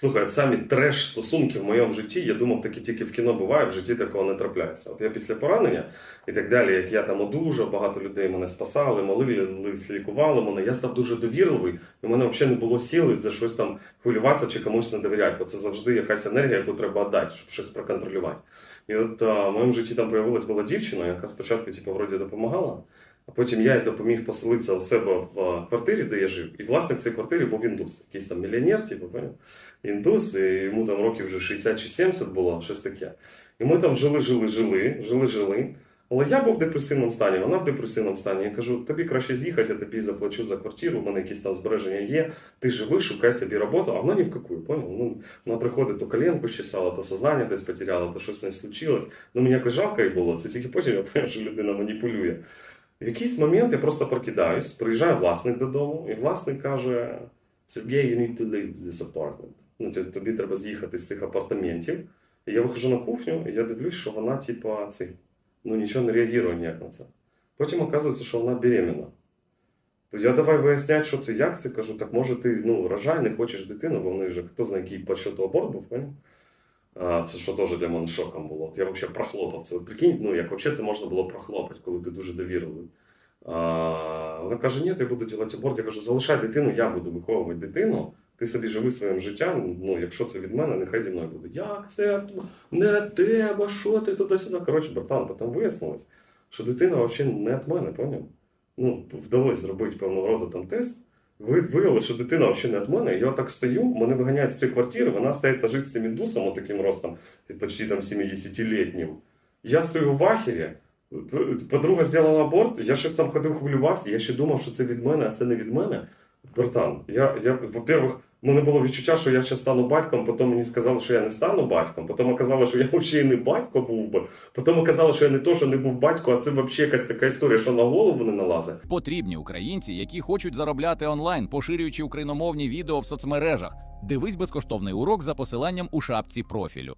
Слухай, самі треш стосунки в моєму житті, я думав, такі тільки в кіно буває, в житті такого не трапляється. От я після поранення і так далі, як я там одужав, багато людей мене спасали, молились, лікували мене. Я став дуже довірливий, і в мене взагалі не було сили за щось там хвилюватися чи комусь не довіряти, бо це завжди якась енергія, яку треба віддати, щоб щось проконтролювати. І от а, в моєму житті там появилась була дівчина, яка спочатку, типу, вроді допомагала. А потім я їй допоміг поселитися у себе в квартирі, де я жив, і власник цієї квартири був індус, якийсь там мільйонер, типу, поняв? Індус, і йому там років вже 60 чи 70 було, щось таке. І ми там жили, жили, жили, жили, жили. Але я був в депресивному стані, вона в депресивному стані. Я кажу, тобі краще з'їхати, я тобі заплачу за квартиру, в мене якісь там збереження є. Ти живи, шукай собі роботу, а вона ні в какую, поняв? Ну, вона приходить, то коленку щесала, то сознання десь потеряла, то щось не случилось. Ну мені якось жалко їй було. Це тільки потім я поняв, що людина маніпулює. В якийсь момент я просто прокидаюсь, приїжджає власник додому, і власник каже: Сергій, you need to leave this apartment. Ну, тобі- треба з'їхати з цих апартаментів. І я виходжу на кухню, і я дивлюсь, що вона, типа, цей, ну нічого не реагує ніяк на це. Потім оказується, що вона беременна. То я давай виясняти, що це, як це. Кажу, так може ти ну, рожай, не хочеш дитину, бо в них же хто знає, який по счету аборт був, поняв? Це що теж для мене шоком було. От я взагалі прохлопав це. От прикинь, ну як взагалі це можна було прохлопати, коли ти дуже довірливий. А, вона каже, ні, я буду робити аборт. Я кажу, залишай дитину, я буду виховувати дитину. Ти собі живи своїм життям. Ну, якщо це від мене, нехай зі мною буде. Як це не тебе, що ти туди-сюди? Коротше, братан, потім вияснилось, що дитина взагалі не від мене, поняв? Ну, вдалося зробити певного роду там тест. Ви виявили, що дитина взагалі не від мене. Я так стою, мене виганяють з цієї квартири, вона стається жити з цим індусом, таким ростом, почти там 70-літнім. Я стою в ахері. Подруга зробила аборт, я щось там ходив, хвилювався, я ще думав, що це від мене, а це не від мене. Братан, я, я во-первых, мене було відчуття, що я ще стану батьком, потім мені сказали, що я не стану батьком, потім оказало, що я взагалі не батько був би, потім оказало, що я не то, що не був батько, а це взагалі якась така історія, що на голову не налазить. Потрібні українці, які хочуть заробляти онлайн, поширюючи україномовні відео в соцмережах. Дивись безкоштовний урок за посиланням у шапці профілю.